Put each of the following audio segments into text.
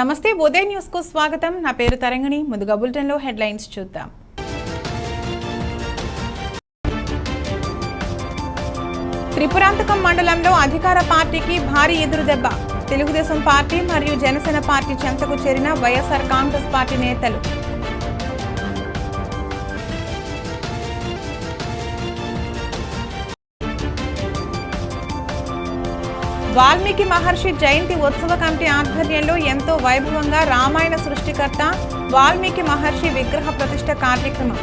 నమస్తే ఉదయ్ న్యూస్కు స్వాగతం. నా పేరు తరంగిణి. ముందుగా బులెటిన్లో హెడ్లైన్స్ చూద్దాం. త్రిపురాంతకం మండలంలో అధికార పార్టీకి భారీ ఎదురుదెబ్బ తెలుగుదేశం పార్టీ మరియు జనసేన పార్టీ చెంతకు చేరిన వైఎస్ఆర్ కాంగ్రెస్ పార్టీ నేతలు. వాల్మీకి మహర్షి జయంతి ఉత్సవ కమిటీ ఆధ్వర్యంలో ఎంతో వైభవంగా రామాయణ సృష్టికర్త వాల్మీకి మహర్షి విగ్రహ ప్రతిష్ట కార్యక్రమం.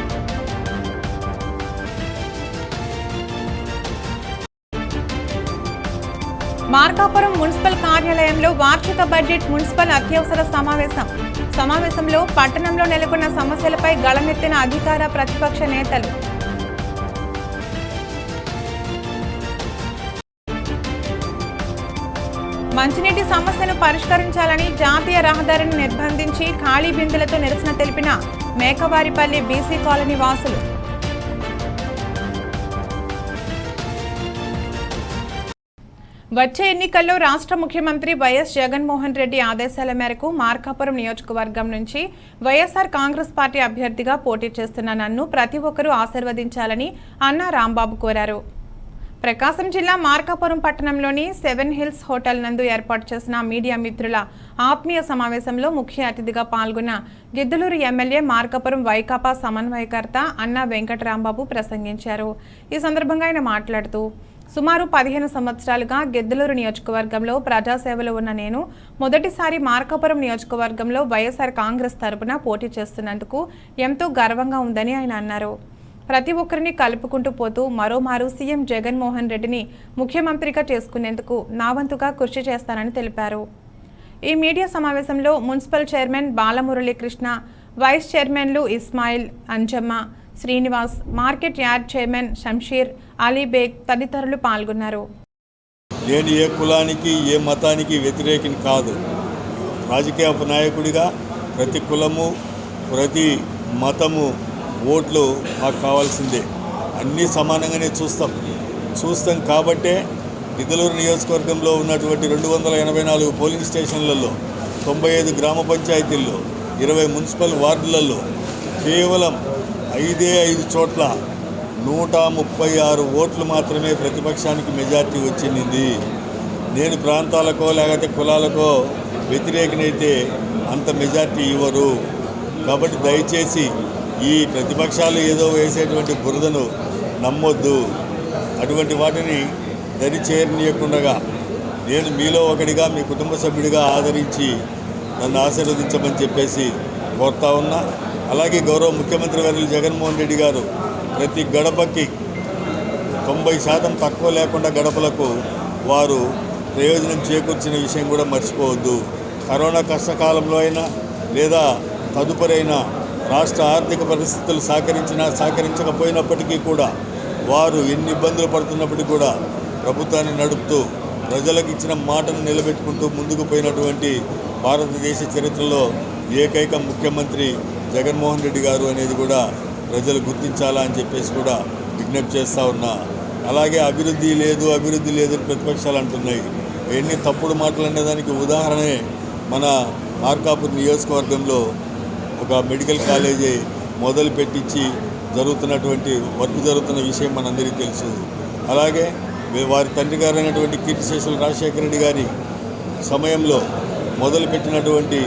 మార్కాపురం మున్సిపల్ కార్యాలయంలో వార్షిక బడ్జెట్ మున్సిపల్ అత్యవసర సమావేశం. సమావేశంలో పట్టణంలో నెలకొన్న సమస్యలపై గళమెత్తిన అధికార ప్రతిపక్ష నేతలు మంచినీటి సమస్యను పరిష్కరించాలని జాతీయ రహదారిని నిర్బంధించి ఖాళీ బిందులతో నిరసన తెలిపిన మేకవారిపల్లి బీసీ కాలనీ వాసులు. వచ్చే ఎన్నికల్లో రాష్ట్ర ముఖ్యమంత్రి వైఎస్ జగన్మోహన్ రెడ్డి ఆదేశాల మేరకు మార్కాపురం నియోజకవర్గం నుంచి వైఎస్ఆర్ కాంగ్రెస్ పార్టీ అభ్యర్థిగా పోటీ చేస్తున్న నన్ను ప్రతి ఒక్కరూ ఆశీర్వదించాలని అన్నా రాంబాబు కోరారు. ప్రకాశం జిల్లా మార్కాపురం పట్టణంలోని సెవెన్ హిల్స్ హోటల్ నందు ఏర్పాటు చేసిన మీడియా మిత్రుల ఆత్మీయ సమావేశంలో ముఖ్య అతిథిగా పాల్గొన్న గిద్దలూరు ఎమ్మెల్యే మార్కాపురం వైకాపా సమన్వయకర్త అన్న వెంకటరాంబాబు ప్రసంగించారు. ఈ సందర్భంగా ఆయన మాట్లాడుతూ సుమారు పదిహేను సంవత్సరాలుగా గెద్దలూరు నియోజకవర్గంలో ప్రజాసేవలో ఉన్న నేను మొదటిసారి మార్కాపురం నియోజకవర్గంలో వైఎస్ఆర్ కాంగ్రెస్ తరపున పోటీ చేస్తున్నందుకు ఎంతో గర్వంగా ఉందని ఆయన అన్నారు. ప్రతి ఒక్కరిని కలుపుకుంటూ పోతూ మరోమారు సీఎం జగన్మోహన్ రెడ్డిని ముఖ్యమంత్రిగా చేసుకునేందుకు నా వంతుగా కృషి చేస్తానని తెలిపారు. ఈ మీడియా సమావేశంలో మున్సిపల్ చైర్మన్ బాలమురళీకృష్ణ వైస్ చైర్మన్లు Ismail Anjamma Srinivas market yard chairman Shamsheer Alibaig తదితరులు పాల్గొన్నారు. నేను ఏ కులానికి ఏ మతానికి వ్యతిరేకిని కాదు. రాజకీయ నాయకుడిగా ప్రతి కులము ప్రతి మతము ఓట్లు మాకు కావాల్సిందే. అన్నీ సమానంగానే చూస్తాం. చూస్తాం కాబట్టే ఇదలూరు నియోజకవర్గంలో ఉన్నటువంటి రెండు వందల ఎనభై నాలుగు పోలింగ్ స్టేషన్లలో తొంభై ఐదు గ్రామ పంచాయతీల్లో ఇరవై మున్సిపల్ వార్డులలో కేవలం ఐదే ఐదు చోట్ల నూట ముప్పై ఆరు ఓట్లు మాత్రమే ప్రతిపక్షానికి మెజార్టీ వచ్చింది. నేను ప్రాంతాలకో లేకపోతే కులాలకో వ్యతిరేకనైతే అంత మెజార్టీ ఇవ్వరు. కాబట్టి దయచేసి ఈ ప్రతిపక్షాలు ఏదో వేసేటువంటి బురదను నమ్మొద్దు. అటువంటి వాటిని దరి చేరనీయకుండగా నేను మీలో ఒకడిగా మీ కుటుంబ సభ్యుడిగా ఆదరించి నన్ను ఆశీర్వదించమని చెప్పేసి కోరుతా ఉన్నా. అలాగే గౌరవ ముఖ్యమంత్రి వర్యులు జగన్మోహన్ రెడ్డి గారు ప్రతి గడపకి తొంభై శాతం తక్కువ లేకుండా గడపలకు వారు ప్రయోజనం చేకూర్చిన విషయం కూడా మర్చిపోవద్దు. కరోనా కష్టకాలంలో అయినా లేదా తదుపరైనా రాష్ట్ర ఆర్థిక పరిస్థితులు సహకరించినా సహకరించకపోయినప్పటికీ కూడా వారు ఎన్ని ఇబ్బందులు పడుతున్నప్పటికీ కూడా ప్రభుత్వాన్ని నడుపుతూ ప్రజలకు ఇచ్చిన మాటను నిలబెట్టుకుంటూ ముందుకు పోయినటువంటి భారతదేశ చరిత్రలో ఏకైక ముఖ్యమంత్రి జగన్మోహన్ రెడ్డి గారు అనేది కూడా ప్రజలు గుర్తించాలా అని చెప్పేసి కూడా విజ్ఞప్తి చేస్తూ ఉన్నా. అలాగే అభివృద్ధి లేదు అభివృద్ధి లేదు ప్రతిపక్షాలు అంటున్నాయి. ఎన్ని తప్పుడు మాటలు అనేదానికి ఉదాహరణే మన మార్కాపూర్ నియోజకవర్గంలో ఒక మెడికల్ కాలేజీ మొదలు పెట్టించి జరుగుతున్నటువంటి వర్క్ జరుగుతున్న విషయం మనందరికీ తెలుసు అలాగే వారి తండ్రి గారు అయినటువంటి కీర్తిశేషులు రాజశేఖర రెడ్డి గారి సమయంలో మొదలుపెట్టినటువంటి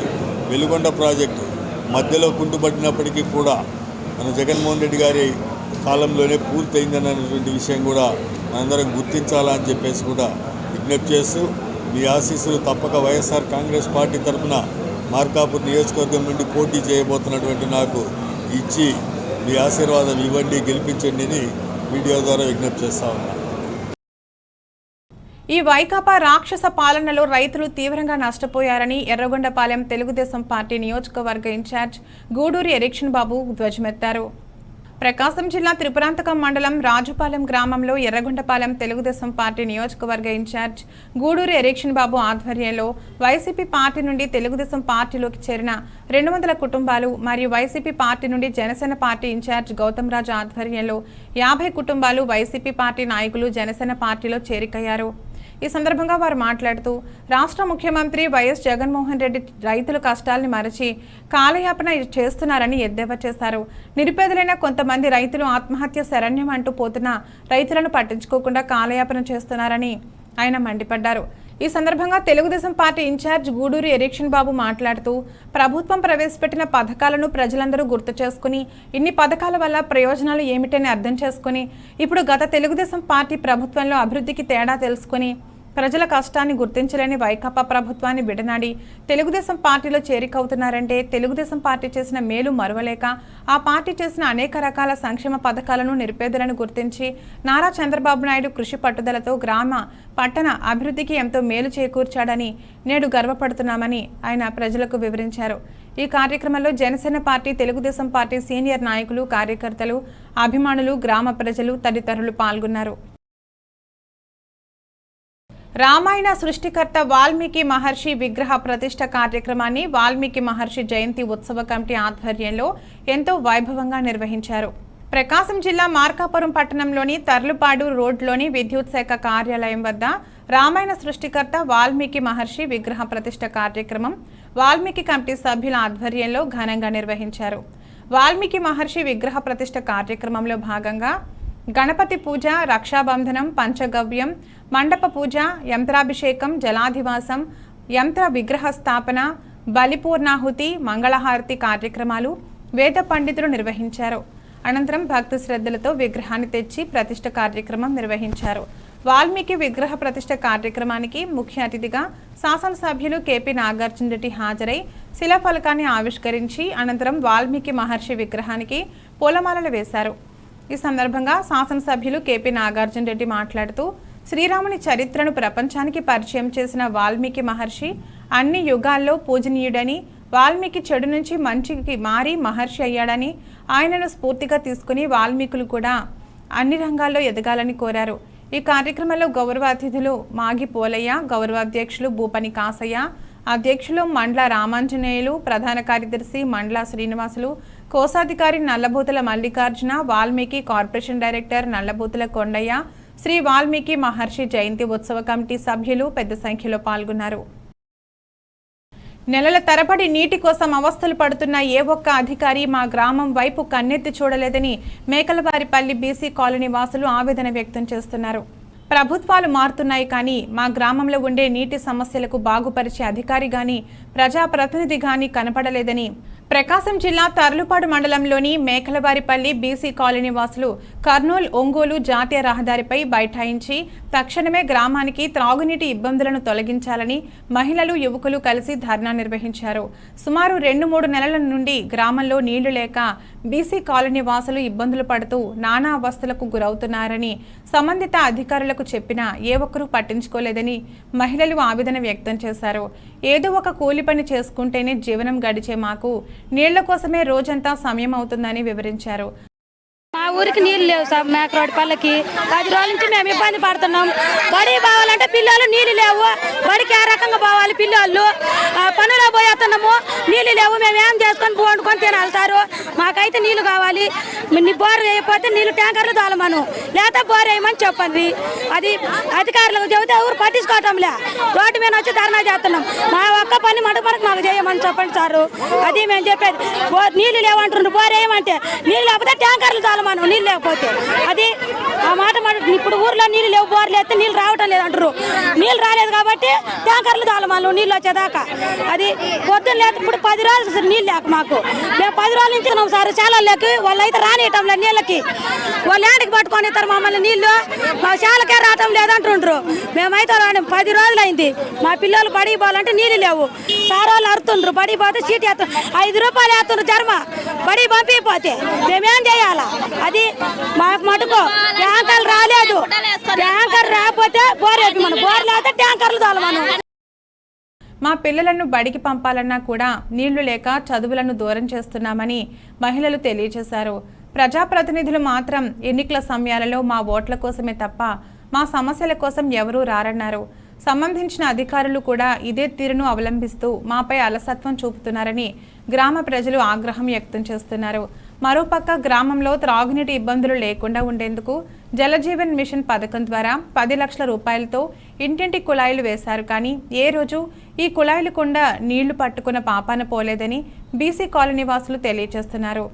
వెలుగొండ ప్రాజెక్టు మధ్యలో కుంటుపడినప్పటికీ కూడా మన జగన్మోహన్ రెడ్డి గారి కాలంలోనే పూర్తయిందనేటువంటి విషయం కూడా మనందరం గుర్తించాలా అని చెప్పేసి కూడా విజ్ఞప్తి చేస్తూ మీ ఆశీస్సులు తప్పక వైఎస్ఆర్ కాంగ్రెస్ పార్టీ తరఫున మార్కాపూర్ నియోజకవర్గం నుండి పోటీ చేయబోతున్నటువంటి నాకు ఇచ్చి మీ ఆశీర్వాదం ఇవ్వండి గెలిపించండి అని మీడియా ద్వారా విజ్ఞప్తి చేస్తా ఉన్నా. ఈ వైకాపా రాక్షస పాలనలో రైతులు తీవ్రంగా నష్టపోయారని ఎర్రగొండపాలెం తెలుగుదేశం పార్టీ నియోజకవర్గ ఇన్ఛార్జ్ గూడూరి ఎరిక్షన్ బాబు ధ్వజమెత్తారు. ప్రకాశం జిల్లా త్రిపురాంతకం మండలం రాజుపాలెం గ్రామంలో ఎర్రగొండపాలెం తెలుగుదేశం పార్టీ నియోజకవర్గ ఇన్ఛార్జ్ గూడూరు ఎరిక్షన్ బాబు ఆధ్వర్యంలో వైసీపీ పార్టీ నుండి తెలుగుదేశం పార్టీలోకి చేరిన రెండు వందల కుటుంబాలు మరియు వైసీపీ పార్టీ నుండి Janasena party in charge Gautam Raju ఆధ్వర్యంలో యాభై కుటుంబాలు వైసీపీ పార్టీ నాయకులు జనసేన పార్టీలో చేరికయ్యారు. ఈ సందర్భంగా వారు మాట్లాడుతూ రాష్ట్ర ముఖ్యమంత్రి వైఎస్ జగన్మోహన్ రెడ్డి రైతుల కష్టాల్ని మరచి కాలయాపన చేస్తున్నారని ఎద్దేవా చేశారు. నిరుపేదలైన కొంతమంది రైతులు ఆత్మహత్య శరణ్యం అంటూ పోతున్న రైతులను పట్టించుకోకుండా కాలయాపన చేస్తున్నారని ఆయన మండిపడ్డారు. ఈ సందర్భంగా Telugu Desam party incharge Guduru erection Babu మాట్లాడుతూ ప్రభుత్వం ప్రవేశపెట్టిన పథకాలను ప్రజలందరూ గుర్తు చేసుకుని ఇన్ని పథకాల వల్ల ప్రయోజనాలు ఏమిటని అర్థం చేసుకుని ఇప్పుడు గత తెలుగుదేశం పార్టీ ప్రభుత్వంలో అభివృద్ధికి తేడా తెలుసుకుని ప్రజల కష్టాన్ని గుర్తించలేని వైకాపా ప్రభుత్వాన్ని విడనాడి తెలుగుదేశం పార్టీలో చేరికవుతున్నారంటే తెలుగుదేశం పార్టీ చేసిన మేలు మరువలేక ఆ పార్టీ చేసిన అనేక రకాల సంక్షేమ పథకాలను నిరుపేదలను గుర్తించి నారా చంద్రబాబు నాయుడు కృషి పట్టుదలతో గ్రామ పట్టణ అభివృద్ధికి ఎంతో మేలు చేకూర్చాడని నేడు గర్వపడుతున్నామని ఆయన ప్రజలకు వివరించారు. ఈ కార్యక్రమంలో Janasena party Telugu Desam party senior నాయకులు కార్యకర్తలు అభిమానులు గ్రామ ప్రజలు తదితరులు పాల్గొన్నారు. రామాయణ సృష్టికర్త వాల్మీకి మహర్షి విగ్రహ ప్రతిష్ట కార్యక్రమాన్ని వాల్మీకి మహర్షి జయంతి ఉత్సవ కమిటీ ఆధ్వర్యంలో ఎంతో వైభవంగా నిర్వహించారు. ప్రకాశం జిల్లా మార్కాపురం పట్టణంలోని తర్లుపాడు రోడ్లోని విద్యుత్ శాఖ కార్యాలయం వద్ద రామాయణ సృష్టికర్త వాల్మీకి మహర్షి విగ్రహ ప్రతిష్ట కార్యక్రమం వాల్మీకి కమిటీ సభ్యుల ఆధ్వర్యంలో ఘనంగా నిర్వహించారు. వాల్మీకి మహర్షి విగ్రహ ప్రతిష్ట కార్యక్రమంలో భాగంగా గణపతి పూజ రక్షాబంధనం పంచగవ్యం మండప పూజ యంత్రాభిషేకం జలాధివాసం యంత్ర విగ్రహ స్థాపన బలిపూర్ణాహుతి మంగళహారతి కార్యక్రమాలు వేద పండితులు నిర్వహించారు. అనంతరం భక్తి శ్రద్ధలతో విగ్రహాన్ని తెచ్చి ప్రతిష్ట కార్యక్రమం నిర్వహించారు. వాల్మీకి విగ్రహ ప్రతిష్ట కార్యక్రమానికి ముఖ్య అతిథిగా శాసనసభ్యులు కేపీ నాగార్జున రెడ్డి హాజరై శిలాఫలకాన్ని ఆవిష్కరించి అనంతరం వాల్మీకి మహర్షి విగ్రహానికి పూలమాలలు వేశారు. ఈ సందర్భంగా శాసనసభ్యులు కేపీ నాగార్జున రెడ్డి మాట్లాడుతూ శ్రీరాముని చరిత్రను ప్రపంచానికి పరిచయం చేసిన వాల్మీకి మహర్షి అన్ని యుగాల్లో పూజనీయుడని వాల్మీకి చెడు నుంచి మంచికి మారి మహర్షి అయ్యాడని ఆయనను స్ఫూర్తిగా తీసుకుని వాల్మీకులు కూడా అన్ని రంగాల్లో ఎదగాలని కోరారు. ఈ కార్యక్రమంలో గౌరవ అతిథులు మాగి పోలయ్య గౌరవ అధ్యక్షులు భూపని కాసయ్య అధ్యక్షులు మండల రామాంజనేయులు ప్రధాన కార్యదర్శి మండల శ్రీనివాసులు కోశాధికారి నల్లబూతుల మల్లికార్జున వాల్మీకి కార్పొరేషన్ డైరెక్టర్ నల్లబూతుల కొండయ్య శ్రీ వాల్మీకి మహర్షి జయంతి ఉత్సవ కమిటీ సభ్యులు పెద్ద సంఖ్యలో పాల్గొన్నారు. నెలల తరబడి నీటి కోసం అవస్థలు పడుతున్న ఏ ఒక్క అధికారి మా గ్రామం వైపు కన్నెత్తి చూడలేదని మేకలవారిపల్లి బీసీ కాలనీ వాసులు ఆవేదన వ్యక్తం చేస్తున్నారు. ప్రభుత్వాలు మారుతున్నాయి కానీ మా గ్రామంలో ఉండే నీటి సమస్యలకు బాగుపరిచే అధికారి గాని ప్రజాప్రతినిధి గాని కనపడలేదని ప్రకాశం జిల్లా తర్లుపాడు మండలంలోని మేకలవారిపల్లి బీసీ కాలనీ వాసులు కర్నూలు ఒంగోలు జాతీయ రహదారిపై బైఠాయించి తక్షణమే గ్రామానికి త్రాగునీటి ఇబ్బందులను తొలగించాలని మహిళలు యువకులు కలిసి ధర్నా నిర్వహించారు. సుమారు రెండు మూడు నెలల నుండి గ్రామంలో నీళ్ళు లేక బీసీ కాలనీ వాసులు ఇబ్బందులు పడుతూ నానా అవస్థలకు గురవుతున్నారని సంబంధిత అధికారులకు చెప్పినా ఏ ఒక్కరూ పట్టించుకోలేదని మహిళలు ఆవేదన వ్యక్తం చేశారు. ఏదో ఒక కూలి పని చేసుకుంటేనే జీవనం గడిచే మాకు నీళ్ళ కోసమే రోజంతా సమయం అవుతుందని వివరించారు. మా ఊరికి నీళ్ళు లేవు సార్ మేకరోడ్ పల్లకి. పది రోజుల నుంచి మేము ఇబ్బంది పడుతున్నాం. బడి పోవాలంటే పిల్లలు నీళ్ళు లేవు. బడికి ఏ రకంగా పోవాలి పిల్లలు. ఆ, పనులో పోయేస్తున్నాము. నీళ్ళు లేవు. మేము ఏం చేసుకొని వండుకొని తినాలి సారు? మాకైతే నీళ్ళు కావాలి. బోర్ వేయకపోతే నీళ్ళు ట్యాంకర్లు తోలమను. లేదా బోర్ వేయమని చెప్పండి అది అధికారులకు చెబితే ఎవరు పట్టించుకోవటంలే. రోడ్డు మీద వచ్చి ధర్నా చేస్తున్నాం. మా ఒక్క పని మటుకు మనకు మాకు చేయమని చెప్పండి సారు. అది మేము చెప్పేది. నీళ్ళు లేవంటుండ్రు బోర్ వేయమంటే. నీళ్ళు లేకపోతే ట్యాంకర్లు తోలమను నీళ్ళు లేకపోతే. అది ఆ మాట మాట ఇప్పుడు ఊర్లో నీళ్ళు లేవు బోర్లు వేస్తే నీళ్ళు రావటం లేదు అంటారు. నీళ్ళు రాలేదు కాబట్టి ట్యాంకర్లు తోలమను నీళ్ళు వచ్చేదాకా. అది పొద్దున్న లేదు ఇప్పుడు పది రోజులు నీళ్ళు లేక మాకు. మేము పది రోజుల నుంచి ఉన్నాం సార్ చాలా లేక వాళ్ళు అయితే రానియటం లేదు నీళ్ళకి. వాళ్ళు యాండికి పట్టుకొని ఇస్తారు మమ్మల్ని నీళ్ళు. మా చాలకే రావటం లేదంటుండ్రు మేమైతే రాని పది రోజులు అయింది మా పిల్లలు బడికి పోవాలంటే నీళ్ళు లేవు. సార్ వాళ్ళు అరుతుండ్రు. బడికి పోతే సీట్ వేస్తారు ఐదు రూపాయలు వేస్తుండ్రు జర్మ బడి పంపిపోతే మేమేం చేయాలా? అది మాకు మటుకు ట్యాంకర్ రాలేదు. ట్యాంకర్ రాకపోతే బోర్ మనం. బోర్ లేకపోతే ట్యాంకర్లు తోలమను మా పిల్లలను బడికి పంపాలన్నా కూడా నీళ్ళు లేక చదువులను దూరం చేస్తున్నామని మహిళలు తెలియజేశారు ప్రజాప్రతినిధులు మాత్రం ఎన్నికల సమయాలలో మా ఓట్ల కోసమే తప్ప మా సమస్యల కోసం ఎవరూ రారన్నారు. సంబంధించిన అధికారులు కూడా ఇదే తీరును అవలంబిస్తూ మాపై అలసత్వం చూపుతున్నారని గ్రామ ప్రజలు ఆగ్రహం వ్యక్తం చేస్తున్నారు. మరోపక్క గ్రామంలో త్రాగునీటి ఇబ్బందులు లేకుండా ఉండేందుకు జలజీవన్ మిషన్ పథకం ద్వారా పది లక్షల రూపాయలతో ఇంటింటి కుళాయిలు వేశారు. కానీ ఏ రోజు ఈ కుళాయిలు కుండా నీళ్ళు పట్టుకున్న పాపాన పోలేదని బీసీ కాలనీ వాసులు తెలియజేస్తున్నారు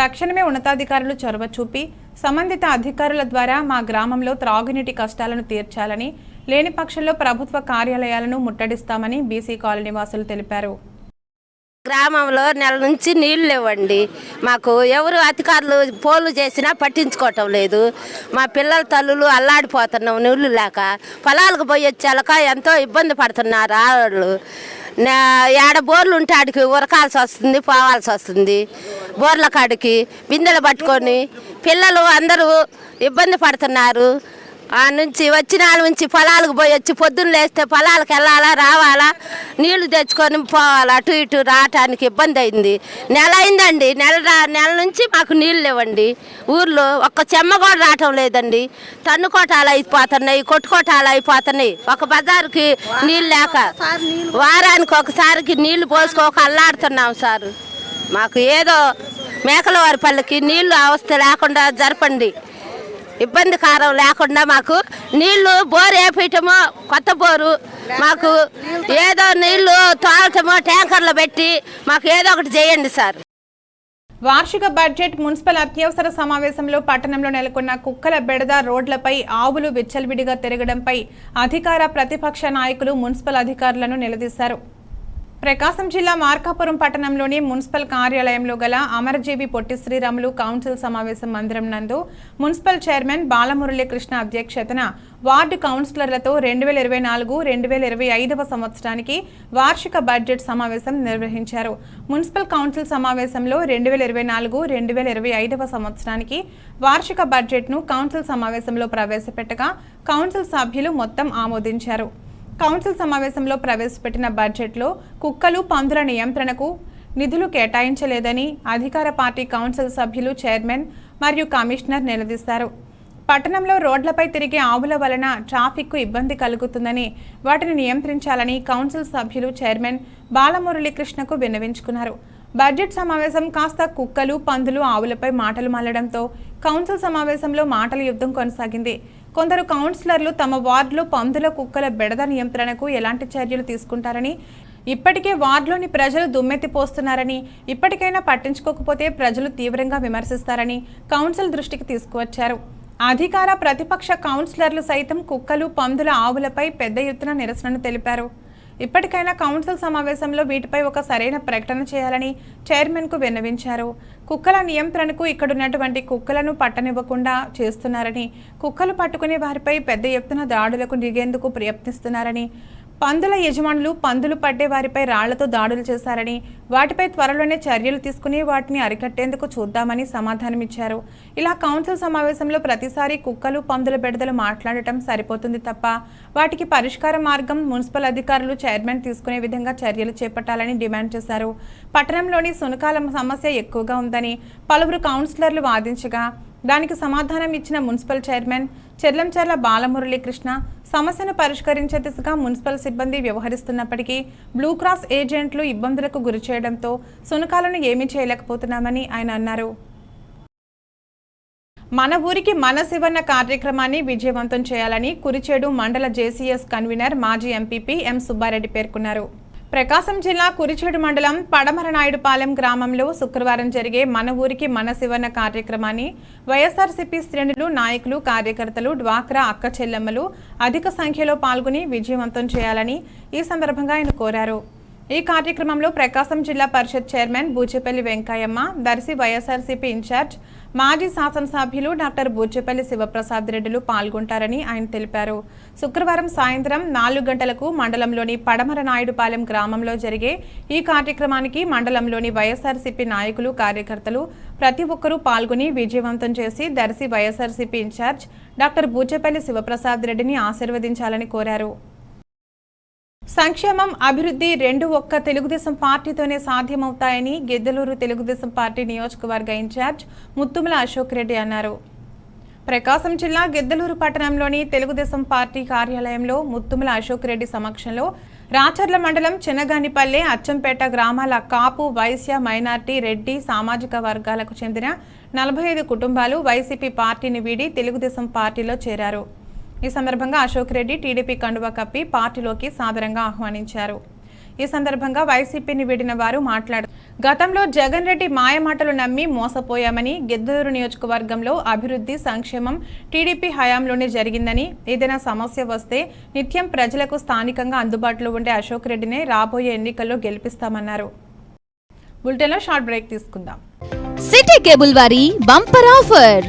తక్షణమే ఉన్నతాధికారులు చొరవ చూపి సంబంధిత అధికారుల ద్వారా మా గ్రామంలో త్రాగునీటి కష్టాలను తీర్చాలని లేని పక్షంలో ప్రభుత్వ కార్యాలయాలను ముట్టడిస్తామని బీసీ కాలనీ వాసులు తెలిపారు. గ్రామంలో నెల నుంచి నీళ్ళు లేవండి. మాకు ఎవరు అధికారులు పోలు చేసినా పట్టించుకోవటం లేదు. మా పిల్లల తల్లులు అల్లాడిపోతున్నాం నీళ్ళు లేక. పొలాలకు పోయి వచ్చాక ఎంతో ఇబ్బంది పడుతున్నారు ఆడవాళ్ళు ఏడ బోర్లు ఉంటే ఆడికి ఉరకాల్సి వస్తుంది పోవాల్సి వస్తుంది. బోర్ల కాడికి బిందెలు పట్టుకొని పిల్లలు అందరూ ఇబ్బంది పడుతున్నారు. ఆ నుంచి వచ్చిన వాళ్ళ నుంచి పొలాలకు పోయి వచ్చి పొద్దున్న లేస్తే పొలాలకు వెళ్ళాలా రావాలా? నీళ్ళు తెచ్చుకొని పోవాలా? అటు ఇటు రావటానికి ఇబ్బంది అయింది. నెల అయిందండి. నెల రా- నెల నుంచి మాకు నీళ్ళు లేవండి. ఊర్లో ఒక్క చెమ్మ కూడా రావటం లేదండి. తన్నుకోటాలు అయిపోతున్నాయి కొట్టుకోటాలు అయిపోతున్నాయి. ఒక బజారుకి నీళ్ళు లేక వారానికి ఒకసారికి నీళ్ళు పోసుకోక అల్లాడుతున్నాం సార్. మాకు ఏదో మేకల వారి పల్లెకి నీళ్ళు అవస్థ లేకుండా జరపండి. ఇబ్బందికరం లేకుండా మాకు నీళ్ళు బోర్ వేపించటమో కొత్త బోరు. మాకు ఏదో నీళ్ళు తోలటము ట్యాంకర్లు పెట్టి మాకు ఏదో ఒకటి చేయండి సార్. వార్షిక బడ్జెట్ మున్సిపల్ అత్యవసర సమావేశంలో పట్టణంలో నెలకొన్న కుక్కల బెడద రోడ్లపై ఆవులు విచ్చలవిడిగా తిరగడంపై అధికార ప్రతిపక్ష నాయకులు మున్సిపల్ అధికారులను నిలదీశారు. ప్రకాశం జిల్లా మార్కాపురం పట్టణంలోని మున్సిపల్ కార్యాలయంలో గల అమరజీవి పొట్టి శ్రీరాములు కౌన్సిల్ సమావేశం మందిరం నందు మున్సిపల్ చైర్మన్ బాలమురళీ కృష్ణ అధ్యక్షతన వార్డు కౌన్సిలర్లతో రెండు వేల ఇరవై నాలుగు రెండు వేల ఇరవై ఐదవ సంవత్సరానికి వార్షిక బడ్జెట్ సమావేశం నిర్వహించారు. మున్సిపల్ కౌన్సిల్ సమావేశంలో రెండు వేల ఇరవై నాలుగు రెండు వేల ఇరవై ఐదవ సంవత్సరానికి వార్షిక బడ్జెట్ను కౌన్సిల్ సమావేశంలో ప్రవేశపెట్టగా కౌన్సిల్ సభ్యులు మొత్తం ఆమోదించారు. కౌన్సిల్ సమావేశంలో ప్రవేశపెట్టిన బడ్జెట్లో కుక్కలు పందుల నియంత్రణకు నిధులు కేటాయించలేదని అధికార పార్టీ కౌన్సిల్ సభ్యులు చైర్మన్ మరియు కమిషనర్ నిలదీశారు. పట్టణంలో రోడ్లపై తిరిగే ఆవుల వలన ట్రాఫిక్కు ఇబ్బంది కలుగుతుందని వాటిని నియంత్రించాలని కౌన్సిల్ సభ్యులు చైర్మన్ బాలమురళీకృష్ణకు విన్నవించుకున్నారు. బడ్జెట్ సమావేశం కాస్త కుక్కలు పందులు ఆవులపై మాటలు మల్లడంతో కౌన్సిల్ సమావేశంలో మాటల యుద్ధం కొనసాగింది. కొందరు కౌన్సిలర్లు తమ వార్డులో పందుల కుక్కల బెడద నియంత్రణకు ఎలాంటి చర్యలు తీసుకుంటారని ఇప్పటికే వార్డులోని ప్రజలు దుమ్మెత్తిపోస్తున్నారని ఇప్పటికైనా పట్టించుకోకపోతే ప్రజలు తీవ్రంగా విమర్శిస్తారని కౌన్సిల్ దృష్టికి తీసుకువచ్చారు. అధికార ప్రతిపక్ష కౌన్సిలర్లు సైతం కుక్కలు పందుల ఆవులపై పెద్ద ఎత్తున నిరసనను తెలిపారు. ఇప్పటికైనా కౌన్సిల్ సమావేశంలో వీటిపై ఒక సరైన ప్రకటన చేయాలని చైర్మన్కు విన్నవించారు. కుక్కల నియంత్రణకు ఇక్కడున్నటువంటి కుక్కలను పట్టనివ్వకుండా చేస్తున్నారని కుక్కలు పట్టుకునే వారిపై పెద్ద ఎత్తున దాడులకు దిగేందుకు ప్రయత్నిస్తున్నారని పందుల యజమానులు పందులు పట్టే వారిపై రాళ్ళతో దాడులు చేశారని వాటిపై త్వరలోనే చర్యలు తీసుకుని వాటిని అరికట్టేందుకు చూద్దామని సమాధానమిచ్చారు. ఇలా కౌన్సిల్ సమావేశంలో ప్రతిసారి కుక్కలు పందుల బెడదలు మాట్లాడటం సరిపోతుంది తప్ప వాటికి పరిష్కార మార్గం మున్సిపల్ అధికారులు చైర్మన్ తీసుకునే విధంగా చర్యలు చేపట్టాలని డిమాండ్ చేశారు. పట్టణంలోని సునకాల సమస్య ఎక్కువగా ఉందని పలువురు కౌన్సిలర్లు వాదించగా దానికి సమాధానం ఇచ్చిన మున్సిపల్ చైర్మన్ చెర్లంచర్ల బాలమురళీకృష్ణ సమస్యను పరిష్కరించే దిశగా మున్సిపల్ సిబ్బంది వ్యవహరిస్తున్నప్పటికీ బ్లూ క్రాస్ ఏజెంట్లు ఇబ్బందులకు గురి చేయడంతో సునకాలను ఏమీ చేయలేకపోతున్నామని ఆయన అన్నారు. మన ఊరికి మన శివన్న కార్యక్రమాన్ని విజయవంతం చేయాలని కురిచేడు మండల జేసీఎస్ కన్వీనర్ మాజీ ఎంపీపీ ఎం సుబ్బారెడ్డి పేర్కొన్నారు. ప్రకాశం జిల్లా కురిచేడు మండలం పడమరనాయుడుపాలెం గ్రామంలో శుక్రవారం జరిగే మన ఊరికి మన శివన్న కార్యక్రమాన్ని వైఎస్ఆర్సీపీ శ్రేణులు నాయకులు కార్యకర్తలు డ్వాక్రా అక్క చెల్లెమ్మలు అధిక సంఖ్యలో పాల్గొని విజయవంతం చేయాలని ఈ సందర్భంగా ఆయన కోరారు. ఈ కార్యక్రమంలో Prakasam Zilla Parishad chairman Buchepalli Venkayamma Darsi YSRCP incharge మాజీ శాసనసభ్యులు డాక్టర్ బుజ్జపల్లి శివప్రసాద్ రెడ్డిలు పాల్గొంటారని ఆయన తెలిపారు. శుక్రవారం సాయంత్రం నాలుగు గంటలకు మండలంలోని పడమర నాయుడుపాలెం గ్రామంలో జరిగే ఈ కార్యక్రమానికి మండలంలోని వైఎస్ఆర్సీపీ నాయకులు కార్యకర్తలు ప్రతి ఒక్కరూ పాల్గొని విజయవంతం చేసి Darsi YSRCP incharge doctor Buchepalli Sivaprasad రెడ్డిని ఆశీర్వదించాలని కోరారు. సంక్షేమం అభివృద్ధి రెండు ఒక్క తెలుగుదేశం పార్టీతోనే సాధ్యమవుతాయని గిద్దలూరు తెలుగుదేశం పార్టీ నియోజకవర్గ ఇన్ఛార్జ్ ముత్తుమల అశోక్ రెడ్డి అన్నారు. ప్రకాశం జిల్లా గిద్దలూరు పట్టణంలోని తెలుగుదేశం పార్టీ కార్యాలయంలో ముత్తుమల అశోక్ రెడ్డి సమక్షంలో రాచర్ల మండలం చిన్నగానిపల్లె అచ్చంపేట గ్రామాల కాపు వైశ్య మైనార్టీ రెడ్డి సామాజిక వర్గాలకు చెందిన నలభై ఐదు కుటుంబాలు వైసీపీ పార్టీని వీడి తెలుగుదేశం పార్టీలో చేరారు. ఈ సందర్భంగా అశోక్ రెడ్డి టీడీపీ కండువా కప్పి పార్టీలోకి సాదరంగా ఆహ్వానించారు. ఈ సందర్భంగా వైసీపీని వీడిన వారు మాట్లాడు గతంలో జగన్ రెడ్డి మాయమాటలు నమ్మి మోసపోయామని గిద్దూరు నియోజకవర్గంలో అభివృద్ధి సంక్షేమం టీడీపీ హయాంలోనే జరిగిందని ఏదైనా సమస్య వస్తే నిత్యం ప్రజలకు స్థానికంగా అందుబాటులో ఉండే అశోక్ రెడ్డినే రాబోయే ఎన్నికల్లో గెలిపిస్తామన్నారు. బులెటిన్లో షార్ట్ బ్రేక్ తీసుకుందాం. సిటీ కేబుల్ వారి బంపర్ ఆఫర్.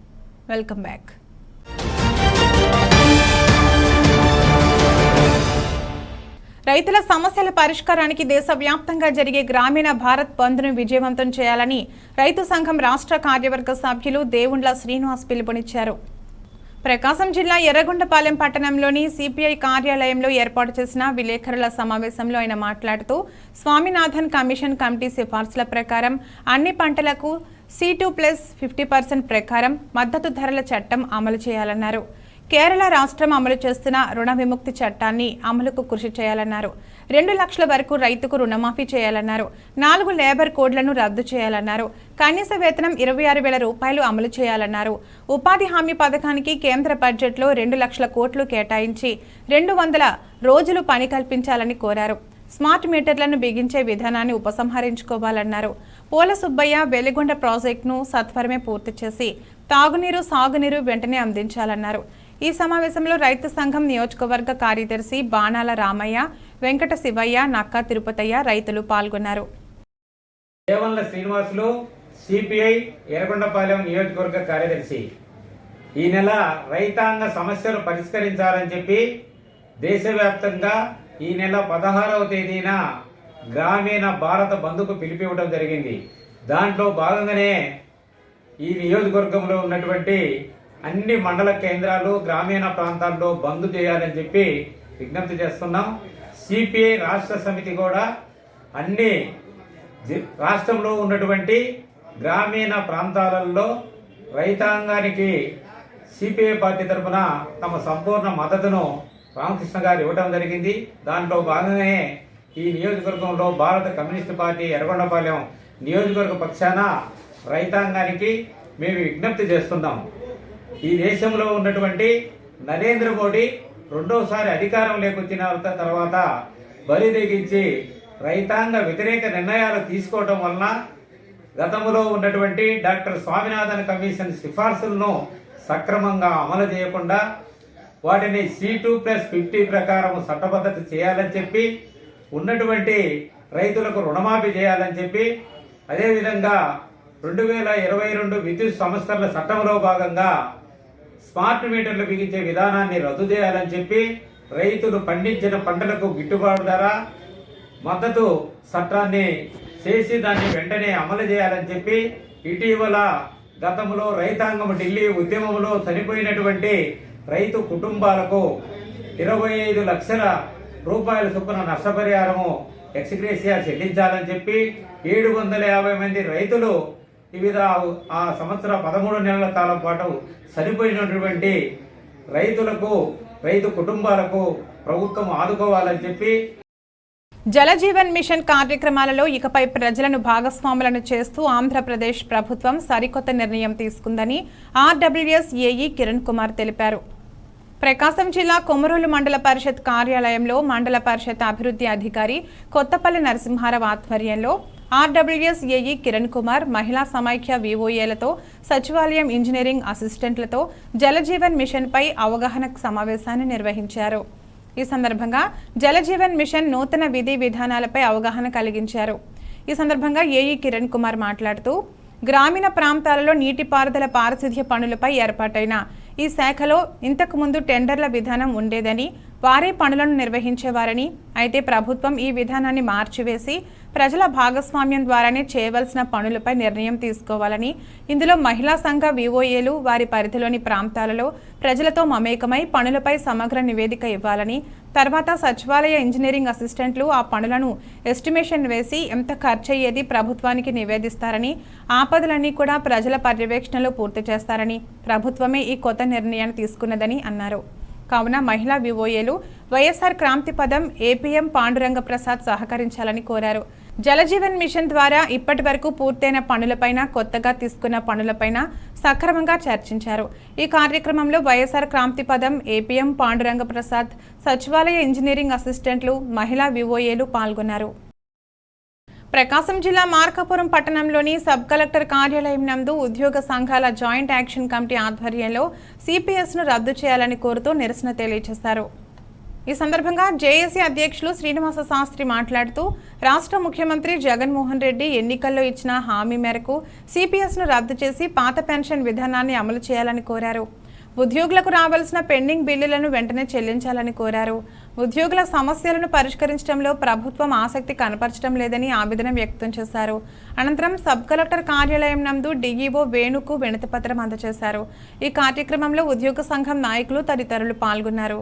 Welcome back. రైతుల సమస్యల పరిష్కారానికి దేశవ్యాప్తంగా జరిగే గ్రామీణ భారత్ బంద్ను విజయవంతం చేయాలని రైతు సంఘం రాష్ట్ర కార్యవర్గ సభ్యులు దేవుండ్ల శ్రీనివాస్ పిలుపునిచ్చారు. ప్రకాశం జిల్లా ఎర్రగొండపాలెం పట్టణంలోని సిపిఐ కార్యాలయంలో ఏర్పాటు చేసిన విలేకరుల సమావేశంలో ఆయన మాట్లాడుతూ స్వామినాథన్ కమిషన్ కమిటీ సిఫార్సుల ప్రకారం అన్ని పంటలకు C two plus fifty percent ప్రకారం మద్దతు ధరల చట్టం అమలు చేయాలన్నారు. కేరళ రాష్ట్రం అమలు చేస్తున్న రుణ విముక్తి చట్టాన్ని అమలుకు కృషి చేయాలన్నారు. రెండు లక్షల వరకు రైతుకు రుణమాఫీ చేయాలన్నారు. నాలుగు లేబర్ కోడ్లను రద్దు చేయాలన్నారు. కనీస వేతనం ఇరవై ఆరు వేల రూపాయలు అమలు చేయాలన్నారు. ఉపాధి హామీ పథకానికి కేంద్ర బడ్జెట్లో రెండు లక్షల కోట్లు కేటాయించి రెండు వందల రోజులు పని కల్పించాలని కోరారు. స్మార్ట్ మీటర్లను బిగించే విధానాన్ని ఉపసంహరించుకోవాలన్నారు. పూల సుబ్బయ్య వెలిగొండ ప్రాజెక్టును సత్వరమే పూర్తి చేసి తాగునీరు సాగునీరు వెంటనే అందించాలన్నారు. ఈ సమావేశంలో రైతు సంఘం నియోజకవర్గ కార్యదర్శి బాణాల రామయ్య వెంకట శివయ్య నక్క తిరుపతయ్య రైతులు పాల్గొన్నారు. దేవన్ల శ్రీనివాసులు సిపిఐ ఎర్రగొండపాలెం నియోజకవర్గ కార్యదర్శి. ఈ నెల రైతాంగ సమస్యలు పరిష్కరించాలని చెప్పి దేశవ్యాప్తంగా ఈ నెల పదహారవ తేదీన గ్రామీణ భారత బంధుకు పిలిపివ్వడం జరిగింది. దాంట్లో భాగంగానే ఈ నియోజకవర్గంలో ఉన్నటువంటి అన్ని మండల కేంద్రాలు గ్రామీణ ప్రాంతాల్లో బంద్ చేయాలని చెప్పి విజ్ఞప్తి చేస్తున్నాం. సిపిఐ రాష్ట్ర సమితి కూడా అన్ని జి- రాష్ట్రంలో ఉన్నటువంటి గ్రామీణ ప్రాంతాలలో రైతాంగానికి సిపిఐ పార్టీ తరఫున తమ సంపూర్ణ మద్దతును రామకృష్ణ గారు ఇవ్వడం జరిగింది. దాంట్లో భాగంగానే ఈ నియోజకవర్గంలో భారత కమ్యూనిస్ట్ పార్టీ ఎర్రగొండపాలెం నియోజకవర్గ పక్షాన రైతాంగానికి మేము విజ్ఞప్తి చేస్తున్నాం. ఈ దేశంలో ఉన్నటువంటి నరేంద్ర మోడీ రెండోసారి అధికారం లేకొచ్చిన తర్వాత బరి తెగించి రైతాంగ వ్యతిరేక నిర్ణయాలు తీసుకోవడం వలన గతంలో ఉన్నటువంటి డాక్టర్ స్వామినాథన్ కమిషన్ సిఫార్సులను సక్రమంగా అమలు చేయకుండా వాటిని సి టూ ప్లస్ ఫిఫ్టీ ప్రకారం చట్టబద్ధత చేయాలని చెప్పి ఉన్నటువంటి రైతులకు రుణమాఫీ చేయాలని చెప్పి అదేవిధంగా రెండు వేల ఇరవై రెండు విద్యుత్ సంస్థల చట్టంలో భాగంగా స్మార్ట్ మీటర్లు బిగించే విధానాన్ని రద్దు చేయాలని చెప్పి రైతులు పండించిన పంటలకు గిట్టుబాటు ధర మద్దతు చట్టాన్ని చేసి దాన్ని వెంటనే అమలు చేయాలని చెప్పి ఇటీవల గతంలో రైతాంగం ఢిల్లీ ఉద్యమంలో చనిపోయినటువంటి రైతు కుటుంబాలకు ఇరవై ఐదు లక్షల రూపాయల చొప్పున నష్టపరిహారము ఎక్స్గ్రేషియా చెల్లించాలని చెప్పి ఏడు వందల యాభై మంది రైతులు వివిధ ఆ సంవత్సర పదమూడు నెలల కాలం పాటు చనిపోయినటువంటి రైతులకు రైతు కుటుంబాలకు ప్రభుత్వం ఆదుకోవాలని చెప్పి జలజీవన్ మిషన్ కార్యక్రమాలలో ఇకపై ప్రజలను భాగస్వాములను చేస్తూ ఆంధ్రప్రదేశ్ ప్రభుత్వం సరికొత్త నిర్ణయం తీసుకుందని ఆర్డబ్ల్యూఎస్ ఏఈ కిరణ్ కుమార్ తెలిపారు. ప్రకాశం జిల్లా కొమరోలు మండల పరిషత్ కార్యాలయంలో మండల పరిషత్ అభివృద్ధి అధికారి కొత్తపల్లి నరసింహారావు ఆధ్వర్యంలో ఆర్డబ్ల్యూఎస్ ఏఈ కిరణ్ కుమార్ మహిళా సమైక్య వివోఏలతో సచివాలయం ఇంజనీరింగ్ అసిస్టెంట్లతో జలజీవన్ మిషన్పై అవగాహన సమావేశాన్ని నిర్వహించారు. ఈ సందర్భంగా జలజీవన్ మిషన్ నూతన విధి విధానాలపై అవగాహన కలిగించారు. ఈ సందర్భంగా ఏఈ కిరణ్ కుమార్ మాట్లాడుతూ గ్రామీణ ప్రాంతాలలో నీటిపారుదల పారిశుధ్య పనులపై ఏర్పాటైన ఈ శాఖలో ఇంతకుముందు టెండర్ల విధానం ఉండేదని వారే పనులను నిర్వహించేవారని అయితే ప్రభుత్వం ఈ విధానాన్ని మార్చివేసి ప్రజల భాగస్వామ్యం ద్వారానే చేయవలసిన పనులపై నిర్ణయం తీసుకోవాలని ఇందులో మహిళా సంఘ వివోఏలు వారి పరిధిలోని ప్రాంతాలలో ప్రజలతో మమేకమై పనులపై సమగ్ర నివేదిక ఇవ్వాలని తర్వాత సచివాలయ ఇంజనీరింగ్ అసిస్టెంట్లు ఆ పనులను ఎస్టిమేషన్ వేసి ఎంత ఖర్చయ్యేది ప్రభుత్వానికి నివేదిస్తారని ఆపదలన్నీ కూడా ప్రజల పర్యవేక్షణలో పూర్తి చేస్తారని ప్రభుత్వమే ఈ కొత్త నిర్ణయాన్ని తీసుకున్నదని అన్నారు. కావున మహిళా వివోఏలు వైఎస్ఆర్ క్రాంతి పదం ఏపీఎం పాండురంగ ప్రసాద్ సహకరించాలని కోరారు. జలజీవన్ మిషన్ ద్వారా ఇప్పటి వరకు పూర్తయిన పనులపైన కొత్తగా తీసుకున్న పనులపైన సక్రమంగా చర్చించారు. ఈ కార్యక్రమంలో వైఎస్ఆర్ క్రాంతి పదం ఏపీఎం పాండురంగ ప్రసాద్ సచివాలయ ఇంజనీరింగ్ అసిస్టెంట్లు మహిళా వివోఏలు పాల్గొన్నారు. ప్రకాశం జిల్లా మార్కాపురం పట్టణంలోని సబ్ కలెక్టర్ కార్యాలయం నందు ఉద్యోగ సంఘాల జాయింట్ యాక్షన్ కమిటీ ఆధ్వర్యంలో సిపిఎస్ను రద్దు చేయాలని కోరుతూ నిరసన తెలియజేశారు. ఈ సందర్భంగా జేఏసీ అధ్యక్షులు శ్రీనివాస శాస్త్రి మాట్లాడుతూ రాష్ట్ర ముఖ్యమంత్రి జగన్మోహన్ రెడ్డి ఎన్నికల్లో ఇచ్చిన హామీ మేరకు సిపిఎస్ను రద్దు చేసి పాత పెన్షన్ విధానాన్ని అమలు చేయాలని కోరారు. ఉద్యోగులకు రావాల్సిన పెండింగ్ బిల్లులను వెంటనే చెల్లించాలని కోరారు. ఉద్యోగుల సమస్యలను పరిష్కరించడంలో ప్రభుత్వం ఆసక్తి కనపరచడం లేదని ఆవేదన వ్యక్తం చేశారు. అనంతరం సబ్ కలెక్టర్ కార్యాలయం నందు డిఈఓ వేణుకు వినతిపత్రం అందజేశారు. ఈ కార్యక్రమంలో ఉద్యోగ సంఘం నాయకులు తదితరులు పాల్గొన్నారు.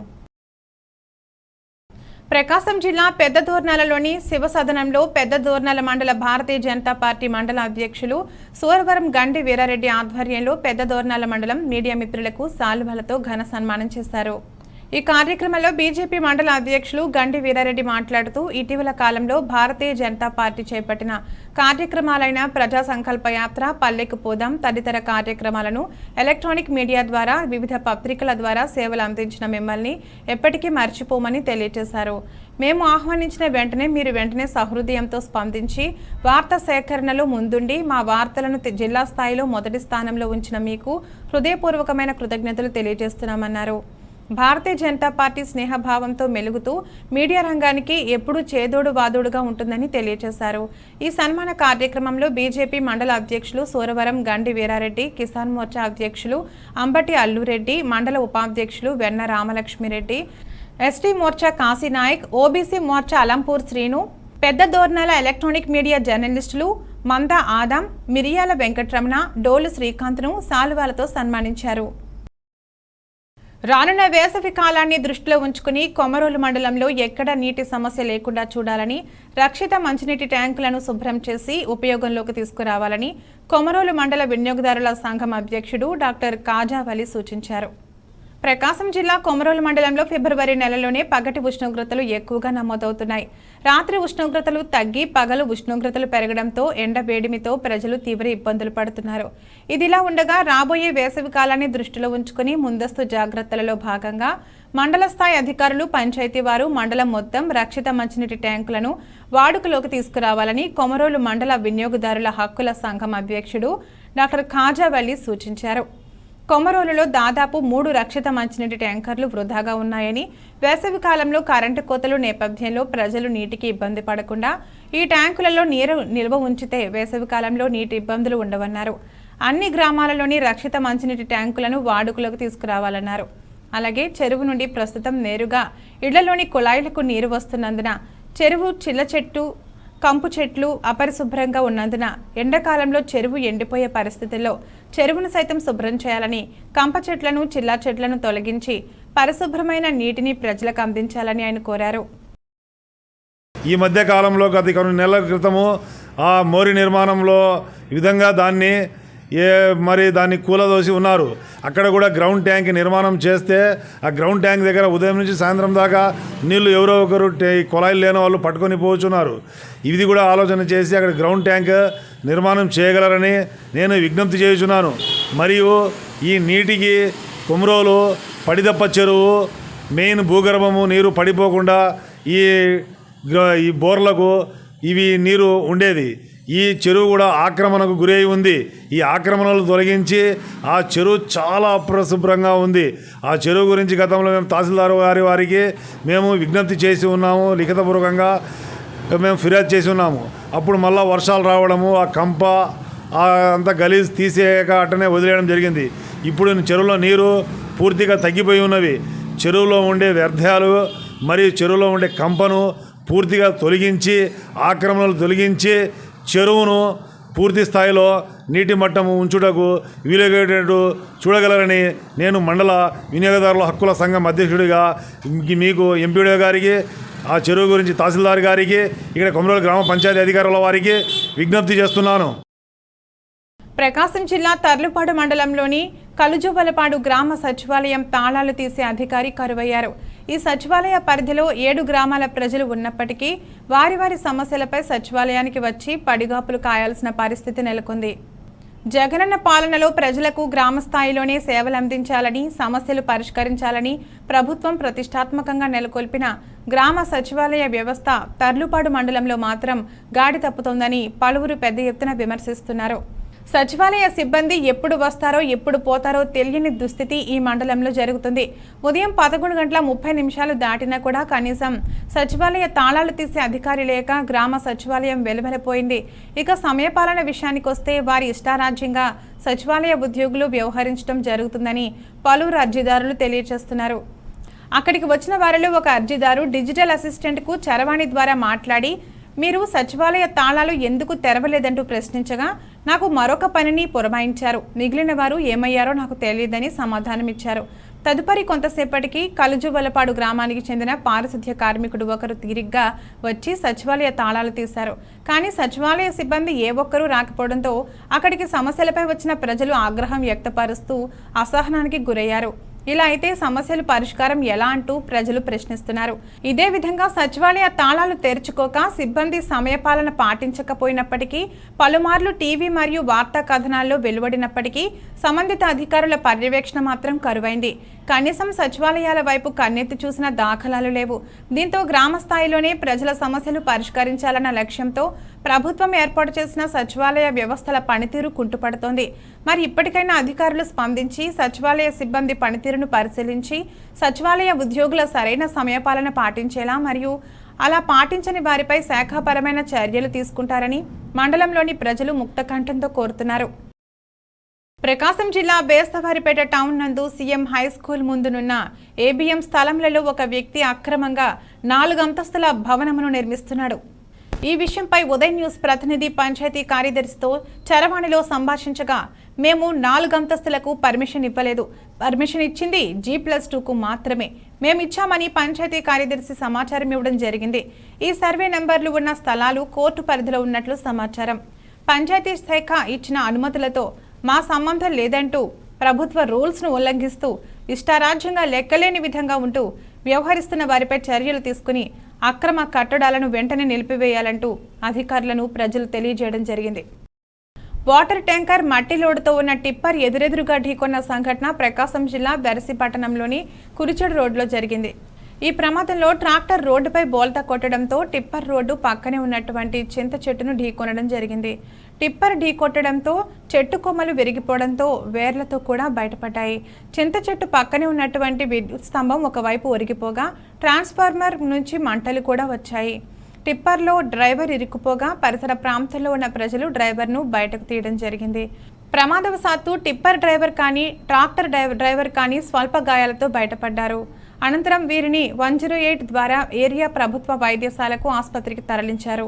ప్రకాశం జిల్లా పెద్ద దోర్నాలలోని శివ సదనంలో పెద్ద దోర్నాల మండల భారతీయ జనతా పార్టీ మండల అధ్యక్షులు సూరవరం గండి వీరారెడ్డి ఆధ్వర్యంలో పెద్ద దోర్నాల మండలం మీడియా మిత్రులకు సాల్వలతో ఘన సన్మానం చేశారు. ఈ కార్యక్రమంలో బీజేపీ మండల అధ్యక్షులు గండి వీరారెడ్డి మాట్లాడుతూ ఇటీవల కాలంలో భారతీయ జనతా పార్టీ చేపట్టిన కార్యక్రమాలైన ప్రజా సంకల్ప యాత్ర పల్లెకు పోదాం తదితర కార్యక్రమాలను ఎలక్ట్రానిక్ మీడియా ద్వారా వివిధ పత్రికల ద్వారా సేవలు అందించిన మిమ్మల్ని ఎప్పటికీ మర్చిపోమని తెలియజేశారు. మేము ఆహ్వానించిన వెంటనే మీరు వెంటనే సహృదయంతో స్పందించి వార్తా సేకరణలో ముందుండి మా వార్తలను జిల్లా స్థాయిలో మొదటి స్థానంలో ఉంచిన మీకు హృదయపూర్వకమైన కృతజ్ఞతలు తెలియజేస్తున్నామన్నారు. భారతీయ జనతా పార్టీ స్నేహభావంతో మెలుగుతూ మీడియా రంగానికి ఎప్పుడూ చేదోడు వాదోడుగా ఉంటుందని తెలియజేశారు ఈ సన్మాన కార్యక్రమంలో బీజేపీ మండల అధ్యక్షులు సూరవరం గండి వీరారెడ్డి కిసాన్ మోర్చా అధ్యక్షులు అంబటి అల్లురెడ్డి మండల ఉపాధ్యక్షులు Venna Ramalakshmireddy ST Morcha Kashinayak OBC Morcha Alampur Srinu Pedda Dornala electronic media జర్నలిస్టులు మంద ఆదాం మిరియాల వెంకట్రమణ డోలు శ్రీకాంత్ను సాలువాలతో సన్మానించారు. రానున్న వేసవి కాలాన్ని దృష్టిలో ఉంచుకుని కొమరోలు మండలంలో ఎక్కడ నీటి సమస్య లేకుండా చూడాలని రక్షిత మంచినీటి ట్యాంకులను శుభ్రం చేసి ఉపయోగంలోకి తీసుకురావాలని కొమరోలు మండల వినియోగదారుల సంఘం అధ్యక్షుడు డాక్టర్ కాజావలి సూచించారు. ప్రకాశం జిల్లా కొమరోలు మండలంలో ఫిబ్రవరి నెలలోనే పగటి ఉష్ణోగ్రతలు ఎక్కువగా నమోదవుతున్నాయి. రాత్రి ఉష్ణోగ్రతలు తగ్గి పగలు ఉష్ణోగ్రతలు పెరగడంతో ఎండ వేడిమితో ప్రజలు తీవ్ర ఇబ్బందులు పడుతున్నారు. ఇదిలా ఉండగా రాబోయే వేసవి కాలాన్ని దృష్టిలో ఉంచుకుని ముందస్తు జాగ్రత్తలలో భాగంగా మండల స్థాయి అధికారులు పంచాయతీ వారు మండలం మొత్తం రక్షిత మంచినీటి ట్యాంకులను వాడుకలోకి తీసుకురావాలని కొమరోలు మండల వినియోగదారుల హక్కుల సంఘం అధ్యక్షుడు డాక్టర్ ఖాజావల్లి సూచించారు. కొమరోలులో దాదాపు మూడు రక్షిత మంచినీటి ట్యాంకర్లు వృధాగా ఉన్నాయని వేసవి కాలంలో కరెంటు కోతలు నేపథ్యంలో ప్రజలు నీటికి ఇబ్బంది పడకుండా ఈ ట్యాంకులలో నీరు నిల్వ ఉంచితే వేసవి కాలంలో నీటి ఇబ్బందులు ఉండవన్నారు. అన్ని గ్రామాలలోని రక్షిత మంచినీటి ట్యాంకులను వాడుకలోకి తీసుకురావాలన్నారు. అలాగే చెరువు నుండి ప్రస్తుతం నేరుగా ఇళ్ళలోని కుళాయిలకు నీరు వస్తున్నందున చెరువు చిల్ల చెట్టు కంపు చెట్లు అపరిశుభ్రంగా ఉన్నందున ఎండాకాలంలో చెరువు ఎండిపోయే పరిస్థితుల్లో చెరువును సైతం శుభ్రం చేయాలని కంప చెట్లను చిల్లా చెట్లను తొలగించి పరిశుభ్రమైన నీటిని ప్రజలకు అందించాలని ఆయన కోరారు. ఈ మధ్య కాలంలో గత కొన్ని నెలల క్రితము ఆ మోరి నిర్మాణంలో ఈ విధంగా దాన్ని ఏ మరి దాన్ని కూలదోసి ఉన్నారు. అక్కడ కూడా గ్రౌండ్ ట్యాంక్ నిర్మాణం చేస్తే ఆ గ్రౌండ్ ట్యాంక్ దగ్గర ఉదయం నుంచి సాయంత్రం దాకా నీళ్ళు ఎవరో ఒకరు ఈ కుళాయిలు లేని వాళ్ళు పట్టుకొని పోచున్నారు. ఇది కూడా ఆలోచన చేసి అక్కడ గ్రౌండ్ ట్యాంక్ నిర్మాణం చేయగలరని నేను విజ్ఞప్తి చేయుచున్నాను. మరియు ఈ నీటికి కుమ్రోలు పడిదప్ప చెరువు మెయిన్ భూగర్భము నీరు పడిపోకుండా ఈ ఈ బోర్లకు ఇవి నీరు ఉండేది. ఈ చెరువు కూడా ఆక్రమణకు గురై ఉంది. ఈ ఆక్రమణలు తొలగించి ఆ చెరువు చాలా అప్రశుభ్రంగా ఉంది. ఆ చెరువు గురించి గతంలో మేము తహసీల్దార్ గారి వారికి మేము విజ్ఞప్తి చేసి ఉన్నాము. లిఖితపూర్వకంగా మేము ఫిర్యాదు చేసి ఉన్నాము. అప్పుడు మళ్ళా వర్షాలు రావడము ఆ కంప అంతా గలీజ్ తీసేయక అట్టనే వదిలేయడం జరిగింది. ఇప్పుడు చెరువులో నీరు పూర్తిగా తగ్గిపోయి ఉన్నవి. చెరువులో ఉండే వ్యర్థాలు మరియు చెరువులో ఉండే కంపను పూర్తిగా తొలగించి ఆక్రమణలు తొలగించి చెరువును పూర్తి స్థాయిలో నీటి మట్టము ఉంచుటకు వీలుగేటట్టు చూడగలరని నేను మండల వినియోగదారుల హక్కుల సంఘం అధ్యక్షుడిగా మీకు ఎంపీడో గారికి ఆ చెరువు గురించి తహసీల్దార్ గారికి ఇక్కడ కొమరోలు గ్రామ పంచాయతీ అధికారుల వారికి విజ్ఞప్తి చేస్తున్నాను. ప్రకాశం జిల్లా తర్లుపాడు మండలంలోని కలుజువలపాడు గ్రామ సచివాలయం తాళాలు తీసే అధికారి కరువయ్యారు. ఈ సచివాలయ పరిధిలో ఏడు గ్రామాల ప్రజలు ఉన్నప్పటికీ వారి వారి సమస్యలపై సచివాలయానికి వచ్చి పడిగాపులు కాయాల్సిన పరిస్థితి నెలకొంది. జగనన్న పాలనలో ప్రజలకు గ్రామ స్థాయిలోనే సేవలు అందించాలని సమస్యలు పరిష్కరించాలని ప్రభుత్వం ప్రతిష్టాత్మకంగా నెలకొల్పిన గ్రామ సచివాలయ వ్యవస్థ తర్లుపాడు మండలంలో మాత్రం గాడి తప్పుతోందని పలువురు పెద్ద ఎత్తున విమర్శిస్తున్నారు. సచివాలయ సిబ్బంది ఎప్పుడు వస్తారో ఎప్పుడు పోతారో తెలియని దుస్థితి ఈ మండలంలో జరుగుతుంది. ఉదయం పదకొండు గంటల ముప్పై నిమిషాలు దాటినా కూడా కనీసం సచివాలయ తాళాలు తీసే అధికారి లేక గ్రామ సచివాలయం వెలువెలపోయింది. ఇక సమయపాలన విషయానికి వస్తే వారి ఇష్టారాజ్యంగా సచివాలయ ఉద్యోగులు వ్యవహరించడం జరుగుతుందని పలువురు అర్జీదారులు తెలియజేస్తున్నారు అక్కడికి వచ్చిన వారిలో ఒక అర్జీదారు డిజిటల్ అసిస్టెంట్కు చరవాణి ద్వారా మాట్లాడి మీరు సచివాలయ తాళాలు ఎందుకు తెరవలేదంటూ ప్రశ్నించగా నాకు మరొక పనిని పురమాయించారు. మిగిలిన వారు ఏమయ్యారో నాకు తెలియదని సమాధానమిచ్చారు. తదుపరి కొంతసేపటికి కలుజువలపాడు గ్రామానికి చెందిన పారిశుద్ధ్య కార్మికుడు ఒకరు తీరిగ్గా వచ్చి సచివాలయ తాళాలు తీశారు. కానీ సచివాలయ సిబ్బంది ఏ ఒక్కరూ రాకపోవడంతో అక్కడికి సమస్యలపై వచ్చిన ప్రజలు ఆగ్రహం వ్యక్తపరుస్తూ అసహనానికి గురయ్యారు. ఇలా అయితే సమస్యలు పరిష్కారం ఎలా అంటూ ప్రజలు ప్రశ్నిస్తున్నారు. ఇదే విధంగా సచివాలయ తాళాలు తెరుచుకోక సిబ్బంది సమయపాలన పాటించకపోయినప్పటికీ పలుమార్లు టీవీ మరియు వార్తా కథనాల్లో వెలువడినప్పటికీ సంబంధిత అధికారుల పర్యవేక్షణ మాత్రం కరువైంది. కనీసం సచివాలయాల వైపు కన్నెత్తి చూసిన దాఖలాలు లేవు. దీంతో గ్రామ స్థాయిలోనే ప్రజల సమస్యలు పరిష్కరించాలన్న లక్ష్యంతో ప్రభుత్వం ఏర్పాటు చేసిన సచివాలయ వ్యవస్థల పనితీరు కుంటుపడుతోంది. మరి ఇప్పటికైనా అధికారులు స్పందించి సచివాలయ సిబ్బంది పనితీరును పరిశీలించి సచివాలయ ఉద్యోగుల సరైన సమయపాలన పాటించేలా మరియు అలా పాటించని వారిపై శాఖాపరమైన చర్యలు తీసుకుంటారని మండలంలోని ప్రజలు ముక్తకంఠంతో కోరుతున్నారు. ప్రకాశం జిల్లా బేస్తవారిపేట టౌన్ నందు సీఎం హై స్కూల్ ముందునున్న ఏబిఎం స్థలంలో ఒక వ్యక్తి అక్రమంగా నాలుగు అంతస్తుల భవనమును నిర్మిస్తున్నాడు. ఈ విషయంపై ఉదయ్ న్యూస్ ప్రతినిధి పంచాయతీ కార్యదర్శితో చరవాణిలో సంభాషించగా మేము నాలుగు అంతస్తులకు పర్మిషన్ ఇవ్వలేదు. పర్మిషన్ ఇచ్చింది జీ ప్లస్ టూకు మాత్రమే. మేము ఇచ్చామని పంచాయతీ కార్యదర్శి సమాచారం ఇవ్వడం జరిగింది. ఈ సర్వే నెంబర్లు ఉన్న స్థలాలు కోర్టు పరిధిలో ఉన్నట్లు సమాచారం. పంచాయతీ శాఖ ఇచ్చిన అనుమతులతో మా సంబంధం లేదంటూ ప్రభుత్వ రూల్స్ను ఉల్లంఘిస్తూ ఇష్టారాజ్యంగా లెక్కలేని విధంగా ఉంటూ వ్యవహరిస్తున్న వారిపై చర్యలు తీసుకుని అక్రమ కట్టడాలను వెంటనే నిలిపివేయాలంటూ అధికారులను ప్రజలు తెలియజేయడం జరిగింది. వాటర్ ట్యాంకర్ మట్టి లోడుతో ఉన్న టిప్పర్ ఎదురెదురుగా ఢీకొన్న సంఘటన ప్రకాశం జిల్లా దర్శి పట్టణంలోని కురిచెడు రోడ్లో జరిగింది. ఈ ప్రమాదంలో ట్రాక్టర్ రోడ్డుపై బోల్తా కొట్టడంతో టిప్పర్ రోడ్డు పక్కనే ఉన్నటువంటి చింత చెట్టును ఢీకొనడం జరిగింది. టిప్పర్ ఢీకొట్టడంతో చెట్టు కొమ్మలు విరిగిపోవడంతో వేర్లతో కూడా బయటపడ్డాయి. చింత చెట్టు పక్కనే ఉన్నటువంటి విద్యుత్ స్తంభం ఒకవైపు ఒరిగిపోగా ట్రాన్స్ఫార్మర్ నుంచి మంటలు కూడా వచ్చాయి. టిప్పర్లో డ్రైవర్ ఇరుక్కుపోగా పరిసర ప్రాంతాల్లో ఉన్న ప్రజలు డ్రైవర్ను బయటకు తీయడం జరిగింది. ప్రమాదవశాత్తు టిప్పర్ డ్రైవర్ కానీ ట్రాక్టర్ డ్రైవర్ డ్రైవర్ కానీ స్వల్ప గాయాలతో బయటపడ్డారు. అనంతరం వీరిని వన్ జీరో ఎయిట్ ద్వారా ఏరియా ప్రభుత్వ వైద్యశాలకు ఆసుపత్రికి తరలించారు.